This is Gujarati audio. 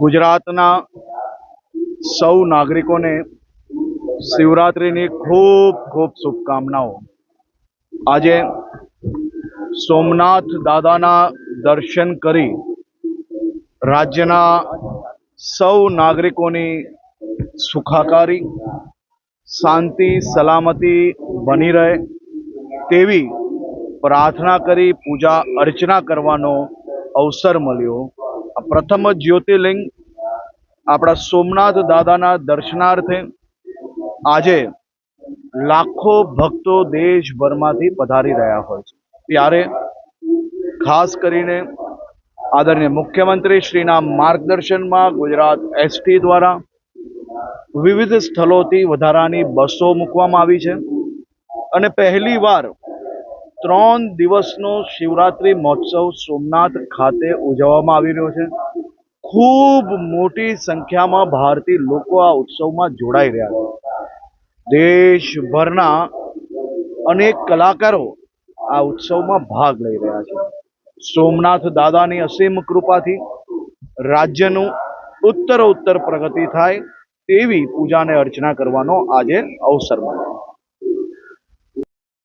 ગુજરાતના સૌ નાગરિકોને શિવરાત્રિની ખૂબ ખૂબ શુભકામનાઓ. આજે સોમનાથ દાદાના દર્શન કરી રાજ્યના સૌ નાગરિકોની સુખાકારી, શાંતિ, સલામતી બની રહે તેવી પ્રાર્થના કરી, પૂજા અર્ચના કરવાનો અવસર મળ્યો. પ્રથમ જ્યોતિર્લિંગ આપણા સોમનાથ દાદાના દર્શનાર્થે આજે લાખો ભક્તો દેશભરમાંથી પધારી રહ્યા હોય છે. ત્યારે ખાસ કરીને આદરણીય મુખ્યમંત્રી શ્રીના માર્ગદર્શનમાં ગુજરાત એસટી દ્વારા વિવિધ સ્થળોથી વધારાની બસો મૂકવામાં આવી છે. અને પહેલી વાર ત્રણ દિવસનો શિવરાત્રિ મહોત્સવ સોમનાથ ખાતે ઉજવવામાં આવી રહ્યો છે. ખૂબ મોટી સંખ્યામાં ભારતીય લોકો આ ઉત્સવમાં જોડાઈ રહ્યા છે. દેશભરના અનેક કલાકારો આ ઉત્સવમાં ભાગ લઈ રહ્યા છે. સોમનાથ દાદાની અસીમ કૃપાથી રાજ્યનું ઉત્તર ઉત્તર પ્રગતિ થાય તેવી પૂજાને અર્ચના કરવાનો આજે અવસર મળ્યો.